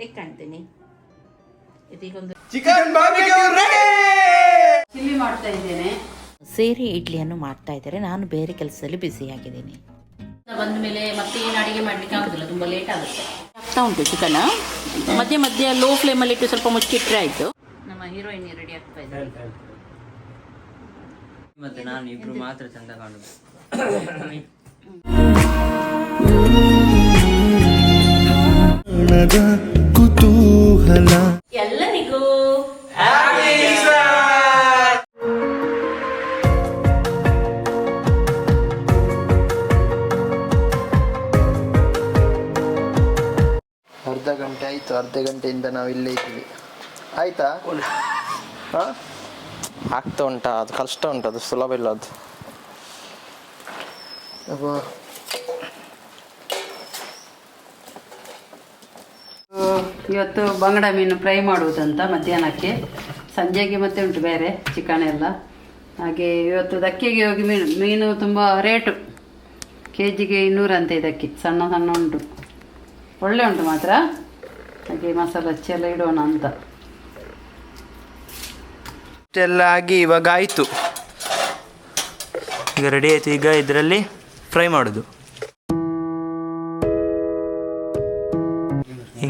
ಹೇಗೆ ಕಾಣ್ತೀನಿ ಇದೀಗೊಂದು ಚಿಕನ್ ಬಾರ್ಬಿಕ್ಯೂ ರೆಡಿ ಚಿಲ್ಲಿ ಮಾಡ್ತಾ ಇದ್ದೇನೆ. ಸೇರಿ ಇಡ್ಲಿಯನ್ನು ಮಾಡ್ತಾ ಇದ್ದಾರೆ. ನಾನು ಬೇರೆ ಕೆಲಸದಲ್ಲಿ ಬ್ಯುಸಿಯಾಗಿದ್ದೀನಿ ಬಂದ ಮೇಲೆ ಮತ್ತೆ ಏನು ಅಡಿಗೆ ಮಾಡ್ಲಿಕ್ಕೆ ಆಗುದಿಲ್ಲ ತುಂಬಾ ಲೇಟ್ ಆಗುತ್ತೆ. ಆಗ್ತಾ ಉಂಟು ಚಿಕನ್? ಮಧ್ಯ ಮಧ್ಯ ಲೋ ಫ್ಲೇಮಲ್ಲಿ ಇಟ್ಟು ಸ್ವಲ್ಪ ಮುಚ್ಚಿಟ್ರೆ ಆಯ್ತು. ನಮ್ಮ ಹೀರೋಯಿನ್ ರೆಡಿ ಆಗ್ತಾ ಇದ್ದಾರೆ ಮತ್ತೆ ನಾನು ಇಬ್ರು ಮಾತ್ರ ಚಂದ ಕಾಣುದು. ಕುತೂಹಲ ಎಲ್ಲರಿಗೂ ಅರ್ಧ ಗಂಟೆ ಆಯ್ತು ಅರ್ಧ ಗಂಟೆಯಿಂದ ನಾವು ಇಲ್ಲೇ ಇದ್ದೀವಿ. ಆಯ್ತಾ? ಹಾ? ಆಗ್ತಾ ಉಂಟಾ ಅದು ಕಷ್ಟ ಉಂಟು ಅದು ಸುಲಭ ಇಲ್ಲ ಅದು. ಇವತ್ತು ಬಂಗಡ ಮೀನು ಫ್ರೈ ಮಾಡುವುದಂತ ಮಧ್ಯಾಹ್ನಕ್ಕೆ. ಸಂಜೆಗೆ ಮತ್ತೆ ಉಂಟು ಬೇರೆ ಚಿಕನ್ ಎಲ್ಲ. ಹಾಗೆ ಇವತ್ತು ದಕ್ಕೆಗೆ ಹೋಗಿ ಮೀನು ಮೀನು ತುಂಬ ರೇಟು. ಕೆ ಜಿಗೆ ಇನ್ನೂರಂತೆ ಇದಕ್ಕೆ, ಸಣ್ಣ ಸಣ್ಣ ಉಂಟು. ಒಳ್ಳೆ ಉಂಟು ಮಾತ್ರ. ಹಾಗೆ ಮಸಾಲ ಹಚ್ಚಿ ಎಲ್ಲ ಇಡೋಣ ಅಂತ. ಇಷ್ಟೆಲ್ಲ ಆಗಿ ಇವಾಗ ಆಯಿತು. ಈಗ ರೆಡಿ ಆಯಿತು. ಈಗ ಇದರಲ್ಲಿ ಫ್ರೈ ಮಾಡೋದು.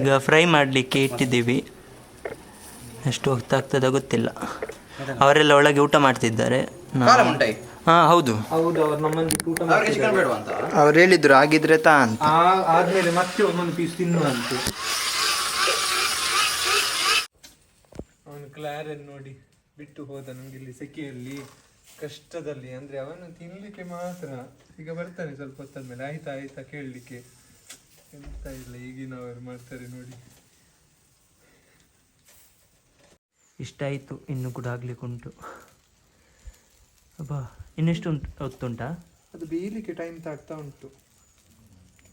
ಈಗ ಫ್ರೈ ಮಾಡಲಿಕ್ಕೆ ಇಟ್ಟಿದ್ದೀವಿ. ಎಷ್ಟು ಹೊತ್ತಾಗ್ತದ ಗೊತ್ತಿಲ್ಲ. ಅವರೆಲ್ಲ ಒಳಗೆ ಊಟ ಮಾಡ್ತಿದ್ದಾರೆ. ಹಾಂ ಹೌದು. ಹೌದು ಅವ್ರು ನಮ್ಮಲ್ಲಿ ಊಟ ಅಂತ? ಅವ್ರು ಹೇಳಿದ್ರು ಆಗಿದ್ರೆ ತಾ ಅಂತ. ಆ ಆದ್ಮೇಲೆ ಮತ್ತೆ ಒಂದೊಂದು ಪೀಸ್ ತಿನ್ನುವಂತೆ ಅವನು ಕ್ಲಾರನ್ ನೋಡಿ ಬಿಟ್ಟು ಹೋದ ನಮ್ಗೆ ಇಲ್ಲಿ ಸೆಕೆಯಲ್ಲಿ ಕಷ್ಟದಲ್ಲಿ. ಅಂದ್ರೆ ಅವನು ತಿನ್ಲಿಕ್ಕೆ ಮಾತ್ರ. ಈಗ ಬರ್ತಾನೆ ಸ್ವಲ್ಪ ಹೊತ್ತಾದ್ಮೇಲೆ. ಆಯ್ತಾ ಆಯ್ತಾ ಕೇಳಲಿಕ್ಕೆ? ಎಂತ ಇಲ್ಲ ಈಗಿನವರು ಮಾಡ್ತಾರೆ ನೋಡಿ. ಇಷ್ಟ ಆಯಿತು ಇನ್ನು ಕೂಡ ಆಗ್ಲಿಕ್ಕೆ ಉಂಟು. ಅಬ್ಬಾ ಇನ್ನೆಷ್ಟು ಉಂಟು ಹೊತ್ತುಂಟಾ? ಅದು ಬೇಯಲಿಕ್ಕೆ ಟೈಮ್ ತಾಗ್ತಾ ಉಂಟು.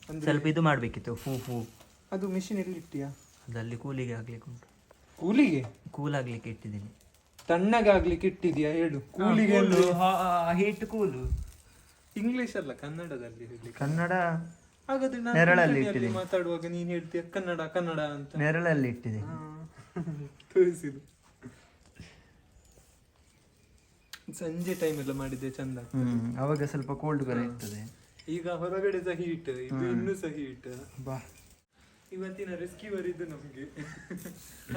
ಅಂದ್ರೆ ಸ್ವಲ್ಪ ಇದು ಮಾಡಬೇಕಿತ್ತು ಹೂ ಹೂ. ಅದು ಮಿಷಿನ್ ಎಲ್ಲಿ ಇಟ್ಟಿಯಾ? ಅದಲ್ಲಿ ಕೂಲಿಗೆ ಆಗ್ಲಿಕ್ಕೆ ಉಂಟು. ಕೂಲಿಗೆ? ಕೂಲಾಗ್ಲಿಕ್ಕೆ ಇಟ್ಟಿದ್ದೀನಿ. ತಣ್ಣಗಾಗ್ಲಿಕ್ಕೆ ಇಟ್ಟಿದ್ಯಾ? ಹೇಳು ಕೂಲಿಗೆ ಹೀಟ್ ಕೂಲು. ಇಂಗ್ಲಿಷ್ ಅಲ್ಲ ಕನ್ನಡದಲ್ಲಿ ಹೇಳಿ ಕನ್ನಡ ಹಾಗಾದ್ರೆ ನಾನು ನೆರಳಲ್ಲಿ ಇಟ್ಟಿದ್ದೀನಿ. ಮಾತಾಡುವಾಗ ನೀನ್ ಹೇಳ್ತೀಯ ಕನ್ನಡ ಕನ್ನಡ ಅಂತ. ನೆರಳಲ್ಲಿ ಇಟ್ಟಿದೆ ತೋರಿಸಿದು ಸಂಜೆ ಟೈಮ್ ಎಲ್ಲ ಮಾಡಿದ್ದೆ ಚಂದ ಹ್ಮ್ ಅವಾಗ ಸ್ವಲ್ಪ ಕೋಲ್ಡ್ ಕರೆ ಇರ್ತದೆ. ಈಗ ಹೊರಗಡೆ ಸಹ ಹೀಟ್ ಇದು ಇನ್ನೂ ಸಹ ಹೀಟ್ ಬಾ. ಇವತ್ತಿನ ರೆಸ್ಕ್ಯೂವರ್ ಇದು ನಮ್ಗೆ.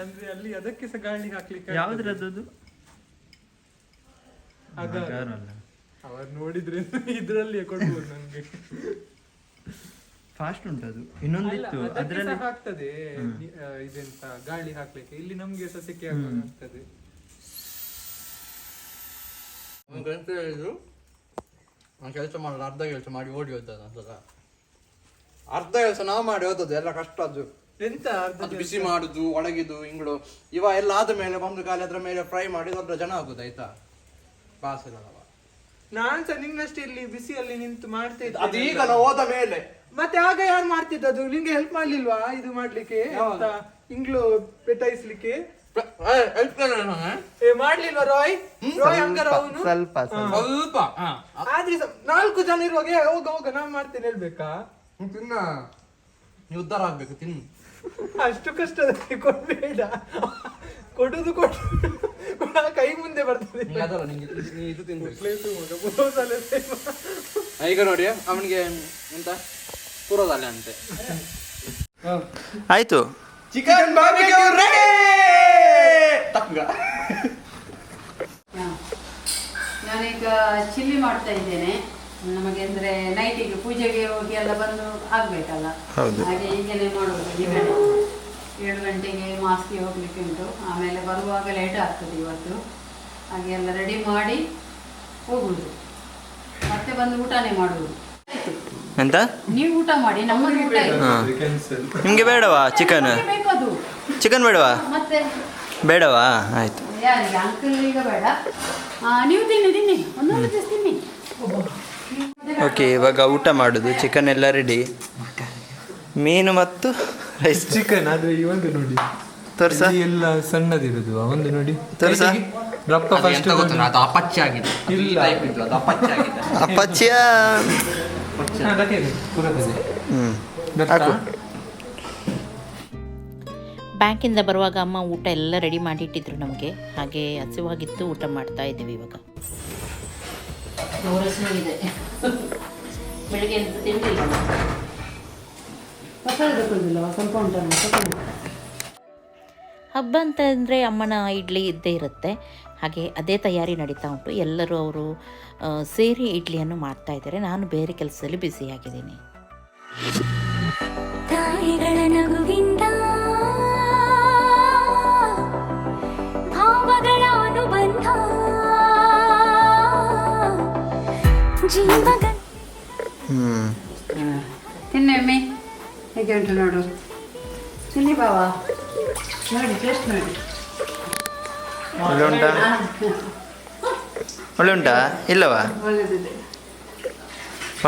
ಅಂದ್ರೆ ಅಲ್ಲಿ ಅದಕ್ಕೆ ಸಹ ಗಾಳಿ ಹಾಕ್ಲಿಕ್ಕೆ ಯಾವ್ದ್ರದ್ದು ಅವ್ರು ಅವರು ನೋಡಿದ್ರೆ ಇದ್ರಲ್ಲಿಯೇ ಕೊಡ್ಬೋದು ನಮ್ಗೆ ಫಾಸ್ಟ್ ಉಂಟದು. ಅದು ಇನ್ನೊಂದಿತ್ತು ಅದರಲ್ಲಿ ಹಾಕ್ತದೆ ಆಗ್ತದೆ ಇದೆಂತ ಗಾಳಿ ಹಾಕ್ಲಿಕ್ಕೆ. ಇಲ್ಲಿ ನಮ್ಗೆ ಸಹ ಸೆಕೆ ಆಗ್ತದೆ. ಕೆಲಸ ಹೇಳಿದ್ರು? ನಾನು ಕೆಲಸ ಮಾಡಲ್ಲ ಅರ್ಧ ಕೆಲಸ ಮಾಡಿ ಓಡಿ ಹೋದ ಅರ್ಧ ಕೆಲಸ ನಾವು ಮಾಡಿ ಹೋದದ್ದು ಎಲ್ಲ ಕಷ್ಟ ಅದು. ಎಂತ ಅರ್ಧ ಬಿಸಿ ಮಾಡುದು ಒಳಗಿದು ಇಂಗಳು. ಇವ ಎಲ್ಲ ಆದ ಮೇಲೆ ಬಂದು ಖಾಲಿ ಅದ್ರ ಮೇಲೆ ಫ್ರೈ ಮಾಡಿ ಅದ್ರ ಜನ ಆಗುದು ಆಯ್ತಾ? ಬಾಸ್ ಇಲ್ಲ ನಾವು. ನಿನ್ನಷ್ಟು ಇಲ್ಲಿ ಬಿಸಿಯಲ್ಲಿ ನಿಂತು ಮಾಡ್ತಾ ಇದ್ದೆ ಅದು ಈಗ ನಾವು ಹೋದ ಮೇಲೆ. ಮತ್ತೆ ಆಗ ಯಾರು ಮಾಡ್ತಿದ್ದದು ನಿಂಗೆ ಹೆಲ್ಪ್ ಮಾಡ್ಲಿಲ್ವಾ ಇದು ಮಾಡ್ಲಿಕ್ಕೆ? ಎಂತ ಇಂಗ್ಲು ಪೆಟಾಯಿಸ್ಲಿಕ್ಕೆ ಏ, ಹೇಳ್ತೇನೆ ನಾನು. ಏ ಮಾಡ್ಲಿಲ್ವಾ ರಾಯ್? ರಾಯ್ ಹಂಗಾರ ಅವನು? ಸ್ವಲ್ಪ ಸ್ವಲ್ಪ. ಆದ್ರೆ ಸ- ನಾಲ್ಕು ಜನ ಇರುವಾಗ ಹೋಗ ಹೋಗ ನಾನ್ ಮಾಡ್ತೇನೆ ಹೇಳ್ಬೇಕಾ? ನೀನ್ ತಿನ್ನ. ನೀವು ಉದ್ಧಾರ ಆಗ್ಬೇಕು ತಿನ್ನು. ಅಷ್ಟು ಕಷ್ಟ ಕೊಡ್ಬೇಡ. ಕೊಡುದು ಕೊಡು. ಕೈ ಮುಂದೆ ಬರ್ತದೆ. ಈಗ ನೋಡಿ ಅವನಿಗೆ ಎಂತ? ಪುರೋದಾಲೆ ಅಂತೆ. ಆಯ್ತು. ಚಿಕನ್ ನಾನೀಗ ಚಿಲ್ಲಿ ಮಾಡ್ತಾ ಇದ್ದೇನೆ. ನಮಗೆ ಅಂದ್ರೆ ನೈಟಿಗೆ ಪೂಜೆಗೆ ಹೋಗಿ ಎಲ್ಲ ಬಂದು ಆಗ್ಬೇಕಲ್ಲ? ಹೌದು. ಹಾಗೆ ಈಗಲೇ ಮಾಡುವುದು ಈಗಲೇ ಏಳು ಗಂಟೆಗೆ ಮಾಸ್ಗೆ ಹೋಗ್ಲಿಕ್ಕೆ ಉಂಟು. ಆಮೇಲೆ ಬರುವಾಗ ಲೇಟ್ ಆಗ್ತದೆ ಇವತ್ತು. ಹಾಗೆ ಎಲ್ಲ ರೆಡಿ ಮಾಡಿ ಹೋಗುದು. ಮತ್ತೆ ಬಂದು ಊಟನೇ ಮಾಡುವುದು. ಎಂತ? ನೀವು ಊಟ ಮಾಡಿ ನಮಗೆ ಊಟ ಇಲ್ಲ. ನಿಮಗೆ ಬೇಡವಾ ಚಿಕನ್ ಬೇಕದು. ಚಿಕನ್ ಬೇಡವಾ? ಮತ್ತೆ? ಬೇಡವಾ? ಆಯ್ತು. ಯಾರಿಗೆ? ಅಂಕಲ್ ಈಗ ಬೇಡ. ಆ, ನೀವು ತಿನ್ನಿ ತಿನ್ನಿ. ಒಂದೊಂದು ಪೀಸ್ ತಿನ್ನಿ. ಓಕೆ ಇವಾಗ ಊಟ ಮಾಡೋದು. ಚಿಕನ್ ಎಲ್ಲ ರೆಡಿ ಮೀನು ಮತ್ತು ರೈಸ್ ಚಿಕನ್ ಆದ್ರೆ ಈ ಒಂದು ನೋಡಿ. ತರ್ಸ? ಇಲ್ಲಿ ಎಲ್ಲ ಸಣ್ಣದಿರುದು. ಒಂದು ನೋಡಿ. ತೋರ್ಸ? ರಪ್ಪ ಫಸ್ಟ್ ಅದು ಅಪಚ್ಚ ಆಗಿದೆ ಇಲ್ಲ. ಅದು ಅಪಚ್ಚ ಆಗಿದೆ ಹಾಕು. ಬ್ಯಾಂಕಿಂದ ಬರುವಾಗ ಅಮ್ಮ ಊಟ ಎಲ್ಲ ರೆಡಿ ಮಾಡಿಟ್ಟಿದ್ರು ನಮಗೆ. ಹಾಗೆ ಹಸಿವಾಗಿತ್ತು ಊಟ ಮಾಡ್ತಾ ಇದ್ದೀವಿ ಇವಾಗ. ಬೆಳಿಗ್ಗೆ ತಿಂಡಿಲ್ಲ ಮಸಾಲೆ ತಗೊಂಡಿಲ್ಲ ಸ್ವಲ್ಪ ಉಂಟಲ್ಲ ತಗೊಂಡು ಹಬ್ಬ ಅಂತಂದರೆ ಅಮ್ಮನ ಇಡ್ಲಿ ಇದ್ದೇ ಇರುತ್ತೆ. ಹಾಗೆ ಅದೇ ತಯಾರಿ ನಡೀತಾ ಉಂಟು. ಎಲ್ಲರೂ ಅವರು ಸೇರಿ ಇಡ್ಲಿಯನ್ನು ಮಾಡ್ತಾ ಇದ್ದಾರೆ. ನಾನು ಬೇರೆ ಕೆಲಸದಲ್ಲಿ ಬ್ಯುಸಿಯಾಗಿದ್ದೀನಿ ತಾಯಿಗಳ ಹೇಗೆ ಉಂಟು ನೋಡು. ತಿನ್ನಿ ಬಾವಾ. ನೋಡಿ ಟೇಸ್ಟ್ ನೋಡಿ. ಒಳ್ಳೆ ಉಂಟಾ? ಒಳ್ಳೆ ಉಂಟಾ? ಇಲ್ಲವಾ? ಒಳ್ಳೆದಿದೆ.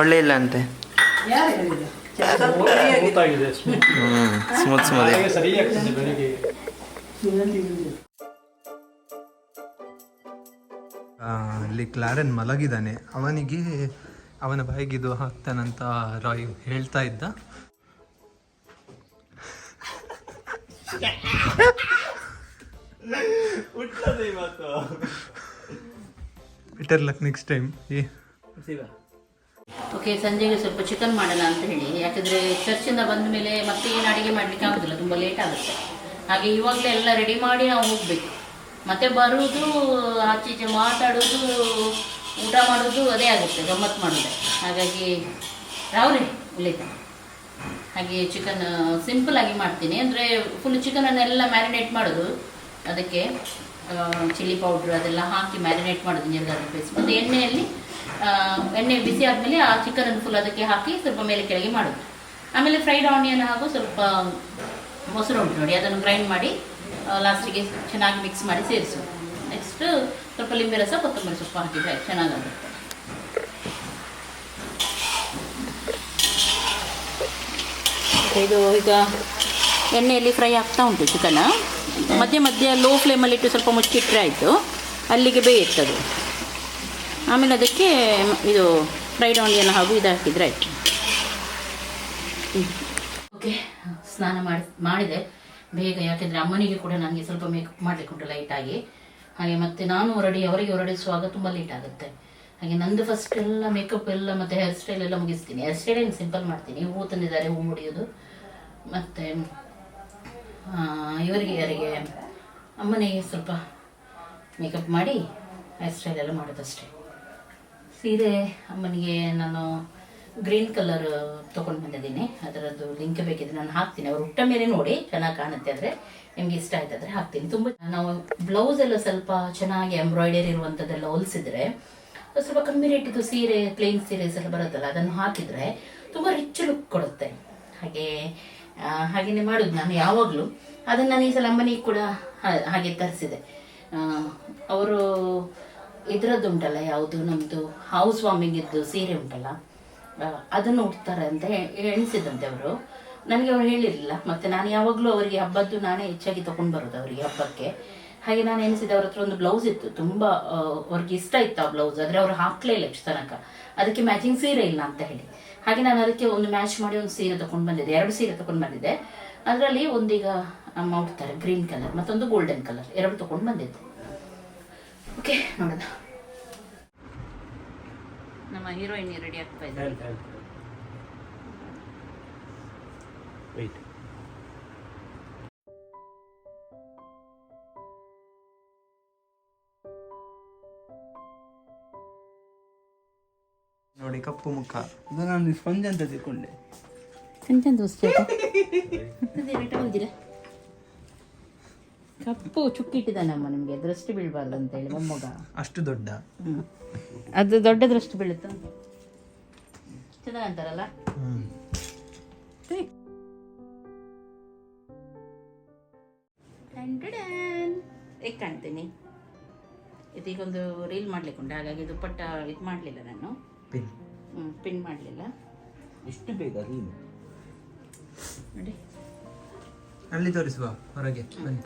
ಒಳ್ಳೆ ಇಲ್ಲ ಅಂತೆ. ಸ್ಮೂತ್ ಸ್ಮೂತ್ ಅಲ್ಲಿ ಕ್ಲಾರನ್ ಮಲಗಿದ್ದಾನೆ ಅವನಿಗೆ ಅವನ ಬಾಯಿಗೆ ಇದು ಹಾಕ್ತಾನಂತ ರಾಯ್ ಹೇಳ್ತಾ ಇದ್ದ. ಬೆಟರ್ ಲಕ್ ನೆಕ್ಸ್ಟ್ ಟೈಮ್ ಏ. ಓಕೆ ಸಂಜೆಗೆ ಸ್ವಲ್ಪ ಚಿಕನ್ ಮಾಡೋಣ ಅಂತ ಹೇಳಿ. ಯಾಕಂದರೆ ಚರ್ಚಿಂದ ಬಂದ ಮೇಲೆ ಮತ್ತೆ ಏನು ಅಡುಗೆ ಮಾಡ್ಲಿಕ್ಕೆ ಆಗುದಿಲ್ಲ ತುಂಬ ಲೇಟ್ ಆಗುತ್ತೆ. ಹಾಗೆ ಇವಾಗಲೇ ಎಲ್ಲ ರೆಡಿ ಮಾಡಿ ನಾವು ಹೋಗಬೇಕು. ಮತ್ತೆ ಬರೋದು ಆಚೆ ಈಚೆ ಮಾತಾಡೋದು ಊಟ ಮಾಡೋದು ಅದೇ ಆಗುತ್ತೆ ಗಮ್ಮತ್ತು ಮಾಡೋದೆ. ಹಾಗಾಗಿ ರಾವ್ರಿ ಉಳಿತ ಹಾಗೆ ಚಿಕನ್ ಸಿಂಪಲ್ ಆಗಿ ಮಾಡ್ತೀನಿ. ಅಂದರೆ ಫುಲ್ ಚಿಕನನ್ನೆಲ್ಲ ಮ್ಯಾರಿನೇಟ್ ಮಾಡೋದು. ಅದಕ್ಕೆ ಚಿಲ್ಲಿ ಪೌಡ್ರ್ ಅದೆಲ್ಲ ಹಾಕಿ ಮ್ಯಾರಿನೇಟ್ ಮಾಡೋದು ನೀರ್ಗಾರ ಬೇಯಿಸಿ. ಮತ್ತು ಎಣ್ಣೆಯಲ್ಲಿ ಎಣ್ಣೆ ಬಿಸಿ ಆದಮೇಲೆ ಆ ಚಿಕನನ್ನು ಫುಲ್ ಅದಕ್ಕೆ ಹಾಕಿ ಸ್ವಲ್ಪ ಮೇಲೆ ಕೆಳಗೆ ಮಾಡೋದು. ಆಮೇಲೆ ಫ್ರೈಡ್ ಆನಿಯನ್ ಹಾಗೂ ಸ್ವಲ್ಪ ಮೊಸರು ಉಂಟು ನೋಡಿ, ಅದನ್ನು ಗ್ರೈಂಡ್ ಮಾಡಿ ಲಾಸ್ಟಿಗೆ ಚೆನ್ನಾಗಿ ಮಿಕ್ಸ್ ಮಾಡಿ ಸೇರಿಸು ನೆಕ್ಸ್ಟ್ ಸ್ವಲ್ಪ ಲಿಂಬೆ ರಸ, ಕೊತ್ತಂಬರಿ ಸೊಪ್ಪು ಹಾಕಿದ್ರೆ ಚೆನ್ನಾಗಾಗುತ್ತೆ. ಇದು ಈಗ ಎಣ್ಣೆಯಲ್ಲಿ ಫ್ರೈ ಆಗ್ತಾ ಉಂಟು ಚಿಕನ. ಮಧ್ಯೆ ಮಧ್ಯೆ ಲೋ ಫ್ಲೇಮಲ್ಲಿಟ್ಟು ಸ್ವಲ್ಪ ಮುಚ್ಚಿಟ್ಟರೆ ಆಯಿತು. ಅಲ್ಲಿಗೆ ಬೇಯುತ್ತದು. ಆಮೇಲೆ ಅದಕ್ಕೆ ಇದು ಫ್ರೈಡ್ ಆನಿಯನ್ ಹಾಗೂ ಇದು ಹಾಕಿದರೆ ಆಯಿತು. ಓಕೆ, ಸ್ನಾನ ಮಾಡಿ ಮಾಡಿದೆ. ಬೇಗ, ಯಾಕೆಂದರೆ ಅಮ್ಮನಿಗೆ ಕೂಡ ನನಗೆ ಸ್ವಲ್ಪ ಮೇಕಪ್ ಮಾಡಲಿಕ್ಕೆ ಉಂಟು ಲೈಟಾಗಿ ಹಾಗೆ ಮತ್ತೆ ನಾನು ಹೊರಡಿ, ಅವರಿಗೆ ಹೊರಡಿಸುವಾಗ ತುಂಬ ಲೇಟ್ ಆಗುತ್ತೆ. ಹಾಗೆ ನಂದು ಫಸ್ಟ್ ಎಲ್ಲ ಮೇಕಪ್ ಎಲ್ಲ ಮತ್ತು ಹೇರ್ ಸ್ಟೈಲ್ ಎಲ್ಲ ಮುಗಿಸ್ತೀನಿ. ಹೇರ್ ಸ್ಟೈಲ್ ಏನು ಸಿಂಪಲ್ ಮಾಡ್ತೀನಿ. ಹೂ ತಂದಿದ್ದಾರೆ, ಹೂ ಮುಡಿಯೋದು. ಮತ್ತು ಇವರಿಗೆ, ಯಾರಿಗೆ, ಅಮ್ಮನಿಗೆ ಸ್ವಲ್ಪ ಮೇಕಪ್ ಮಾಡಿ ಹೇರ್ ಸ್ಟೈಲ್ ಎಲ್ಲ ಮಾಡೋದಷ್ಟೇ. ಸೀರೆ ಅಮ್ಮನಿಗೆ ನಾನು ಗ್ರೀನ್ ಕಲರ್ ತೊಗೊಂಡು ಬಂದಿದ್ದೀನಿ. ಅದರದ್ದು ಲಿಂಕ್ ಬೇಕಿದ್ರೆ ನಾನು ಹಾಕ್ತೀನಿ. ಅವ್ರು ಹುಟ್ಟ ಮೇಲೆ ನೋಡಿ ಚೆನ್ನಾಗಿ ಕಾಣುತ್ತೆ ಆದರೆ ನಿಮ್ಗೆ ಇಷ್ಟ ಆಯ್ತಾದ್ರೆ ಹಾಕ್ತೀನಿ. ತುಂಬ ನಾವು ಬ್ಲೌಸ್ ಎಲ್ಲ ಸ್ವಲ್ಪ ಚೆನ್ನಾಗಿ ಎಂಬ್ರಾಯ್ಡರಿ ಇರುವಂಥದ್ದೆಲ್ಲ ಹೊಲಿಸಿದ್ರೆ, ಸ್ವಲ್ಪ ಕಮ್ಮಿ ರೇಟಿದ್ದು ಸೀರೆ ಪ್ಲೇನ್ ಸೀರೆಸ್ ಎಲ್ಲ ಬರುತ್ತಲ್ಲ, ಅದನ್ನು ಹಾಕಿದರೆ ತುಂಬ ರಿಚ್ ಲುಕ್ ಕೊಡುತ್ತೆ. ಹಾಗೆ ಆ, ಹಾಗೇನೆ ಮಾಡೋದು ನಾನು ಯಾವಾಗಲೂ. ಅದನ್ನು ನಾನು ಈ ಸಲ ಅಮ್ಮನಿಗೆ ಕೂಡ ಹಾಗೆ ತರಿಸಿದೆ ಅವರು ಇದರದ್ದು ಉಂಟಲ್ಲ ಯಾವುದು ನಮ್ಮದು ಹೌಸ್ ವಾರ್ಮಿಂಗಿದ್ದು ಸೀರೆ ಉಂಟಲ್ಲ ಅದನ್ನು ಉಡ್ತಾರೆ ಅಂತ ಎಣಿಸಿದಂತೆ ಅವರು. ನನಗೆ ಅವ್ರು ಹೇಳಿರಲಿಲ್ಲ ಮತ್ತು ನಾನು ಯಾವಾಗಲೂ ಅವರಿಗೆ ಹಬ್ಬದ್ದು ನಾನೇ ಹೆಚ್ಚಾಗಿ ತೊಗೊಂಡು ಬರೋದು ಅವರಿಗೆ ಹಬ್ಬಕ್ಕೆ. ಹಾಗೆ ನಾನು ಎನಿಸಿದೆ ಅವ್ರ ಹತ್ರ ಒಂದು ಬ್ಲೌಸ್ ಇತ್ತು ತುಂಬ ಅವ್ರಿಗೆ ಇಷ್ಟ ಇತ್ತು ಆ ಬ್ಲೌಸ್ ಆದರೆ ಅವ್ರು ಹಾಕ್ಲೇ ಇಲ್ಲ ತನಕ. ಅದಕ್ಕೆ ಮ್ಯಾಚಿಂಗ್ ಸೀರೆ ಇಲ್ಲ ಅಂತ ಹೇಳಿ. ಹಾಗೆ ನಾನು ಅದಕ್ಕೆ ಒಂದು ಮ್ಯಾಚ್ ಮಾಡಿ ಒಂದು ಸೀರೆ ತಗೊಂಡು ಬಂದಿದ್ದೆ ಎರಡು ಸೀರೆ ತಗೊಂಡು ಬಂದಿದ್ದೆ. ಅದರಲ್ಲಿ ಒಂದೀಗ ಅಮ್ಮ ಉಡ್ತಾರೆ ಗ್ರೀನ್ ಕಲರ್ ಮತ್ತೊಂದು ಗೋಲ್ಡನ್ ಕಲರ್ ಎರಡು ತಗೊಂಡು ಬಂದಿದ್ದೆ. ಓಕೆ ನೋಡೋಣ. ನಮ್ಮ ಹೀರೋಯಿನ್ ರೆಡಿ ಆಗ್ತಾ ಇದ್ದಾರೆ. ಕಪ್ಪು ಮುಖ. ಇದು ನಾನು ಸ್ಪಂಜ್ ಅಂತ ತಿಳ್ಕೊಂಡೆ. ಕಪ್ಪು ಚುಕ್ಕಿಟ್ಟಿದ್ದಾನಮ್ಮ ನಿಮಗೆ ದೃಷ್ಟಿ ಬೀಳಬಾರ್ದು ಅಂತೇಳಿ ಮೊಮ್ಮಗ. ಅಷ್ಟು ದೊಡ್ಡ. ಅದು ದೊಡ್ಡ ದೃಷ್ಟಿ ಬೀಳುತ್ತ? ಚೆನ್ನಾಗಿ ಅಂತಾರಲ್ಲ? ಹೇಗೆ ಕಾಣ್ತೀನಿ? ಇದೀಗೊಂದು ರೀಲ್ ಮಾಡ್ಲಿಕ್ಕೆ ಉಂಟು ಹಾಗಾಗಿ ದುಪ್ಪಟ್ಟ ಇದು ಮಾಡಲಿಲ್ಲ ನಾನು. ಪಿನ್ ಹ್ಞೂ ಪಿನ್ ಮಾಡಲಿಲ್ಲ. ಎಷ್ಟು ಬೇಗ ನೀನು ನೋಡಿ. ಅಲ್ಲಿ ತೋರಿಸುವ ಹೊರಗೆ ಬನ್ನಿ.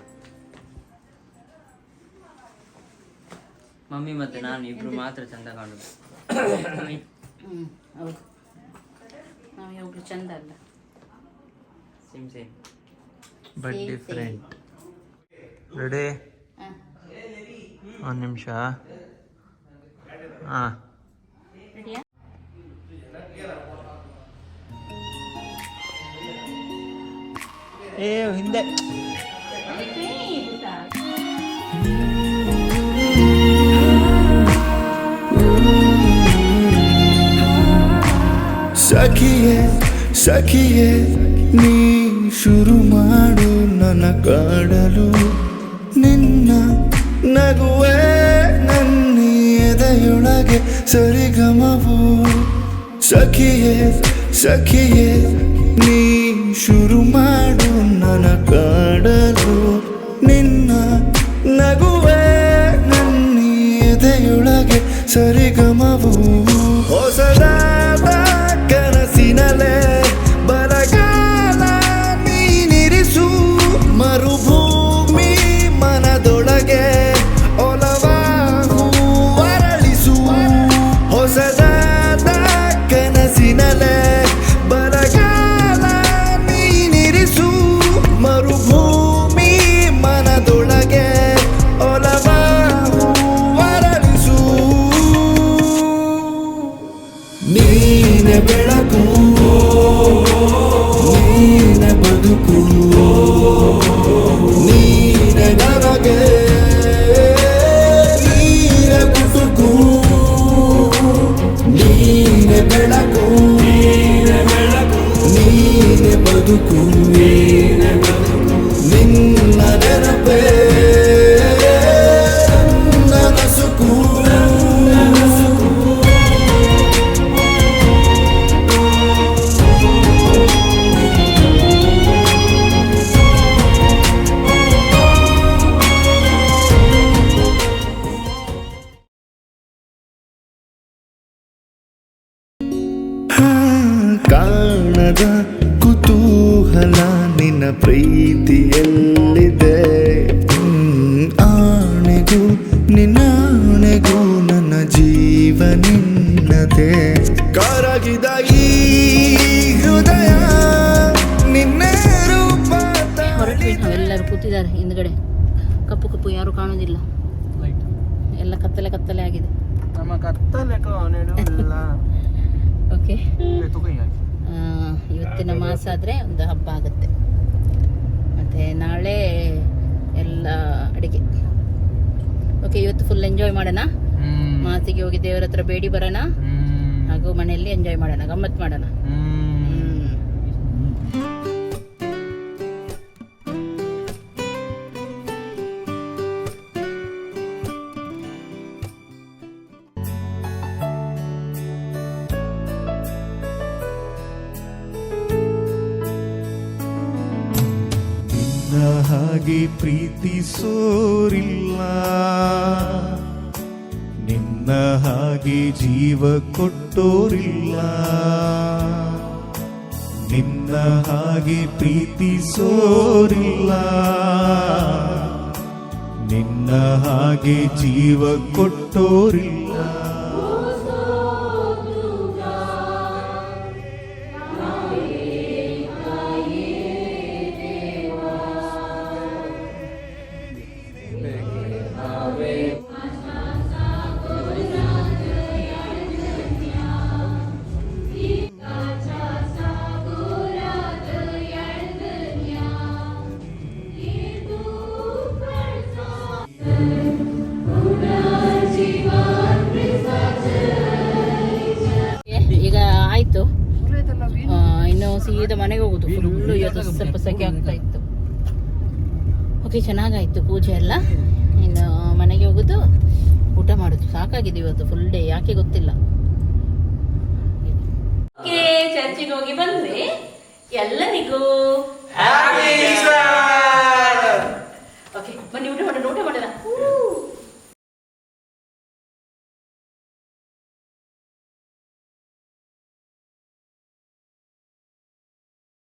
ಮಮ್ಮಿ ಮತ್ತೆ ನಾನು ಇಬ್ರು ಮಾತ್ರ ಚಂದ ಕಾಣುದು. ಹ್ಞೂ ಹೌದು. ನಾವು ಯಾವಾಗಲೂ ಚಂದ ಅಲ್ಲ. Same same but different ready ಒಂದು ನಿಮಿಷ. ಹಾಂ. ಏ, ಹಿಂದೆ. ಸಖಿಯೇ ಸಖಿಯೇ, ನೀ ಶುರು ಮಾಡು ನನ್ನ ಕಾಡಲು. ನಿನ್ನ ನಗುವೆ ನನ್ನ ಎದೆಯೊಳಗೆ ಸರಿಗಮವು. ಸಖಿಯೇ ಸಖಿಯೇ, ನೀ ಶುರು ಮಾಡು ನನ್ನ ಕಾಡಲು ನಿನ್ನ ನಗುವೆ ನನ್ನ ಎದೆಯೊಳಗೆ ಸರಿಗಮವು. ಕೂತಿದ್ದಾರೆ ಹಿಂದ್ಗಡೆ. ಕಪ್ಪು ಕಪ್ಪು ಯಾರು ಕಾಣೋದಿಲ್ಲ. ಎಲ್ಲ ಕತ್ತಲೆ ಕತ್ತಲೆ ಆಗಿದೆ. ನಮ್ಮ ಕತ್ತಲೆ ಕಾಣಿಡುವುದಿಲ್ಲ ಓಕೆ ಇವತ್ತಿನ ಮಾಸ ಆದರೆ ಒಂದು ಹಬ್ಬ ಆಗುತ್ತೆ. ಮತ್ತೆ ನಾಳೆ ಎಲ್ಲ ಅಡಿಗೆ. ಓಕೆ ಇವತ್ತು ಫುಲ್ ಎಂಜಾಯ್ ಮಾಡೋಣ? ಮಾತಿಗೆ ಹೋಗಿ ದೇವರ ಹತ್ರ ಬೇಡಿ ಬರೋಣ? ಹಾಗೂ ಮನೆಯಲ್ಲಿ ಎಂಜಾಯ್ ಮಾಡೋಣ ಗಮ್ಮತ್ ಮಾಡೋಣ? ಪ್ರೀತಿಸೋರಿಲ್ಲ ನಿನ್ನ ಹಾಗೆ ಜೀವ ಕೊಟ್ಟೋರಿಲ್ಲ. ನಿನ್ನ ಹಾಗೆ ಪ್ರೀತಿಸೋರಿಲ್ಲ ನಿನ್ನ ಹಾಗೆ ಜೀವ ಕೊಟ್ಟೋರಿಲ್ಲ. ಓಕೆ ಚೆನ್ನಾಗಾಯ್ತು ಪೂಜೆ ಎಲ್ಲ. ಇನ್ನು ಮನೆಗೆ ಹೋಗುದು ಊಟ ಮಾಡುದು. ಸಾಕಾಗಿದೆ ಇವತ್ತು ಫುಲ್ ಡೇ ಯಾಕೆ ಗೊತ್ತಿಲ್ಲ. ಚರ್ಚಿಗೆ ಹೋಗಿ ಬಂದ್ವಿ ಎಲ್ಲರಿಗೂ ಬನ್ನಿ ಊಟ ಮಾಡೋಣ ಊಟ ಮಾಡೋಣ.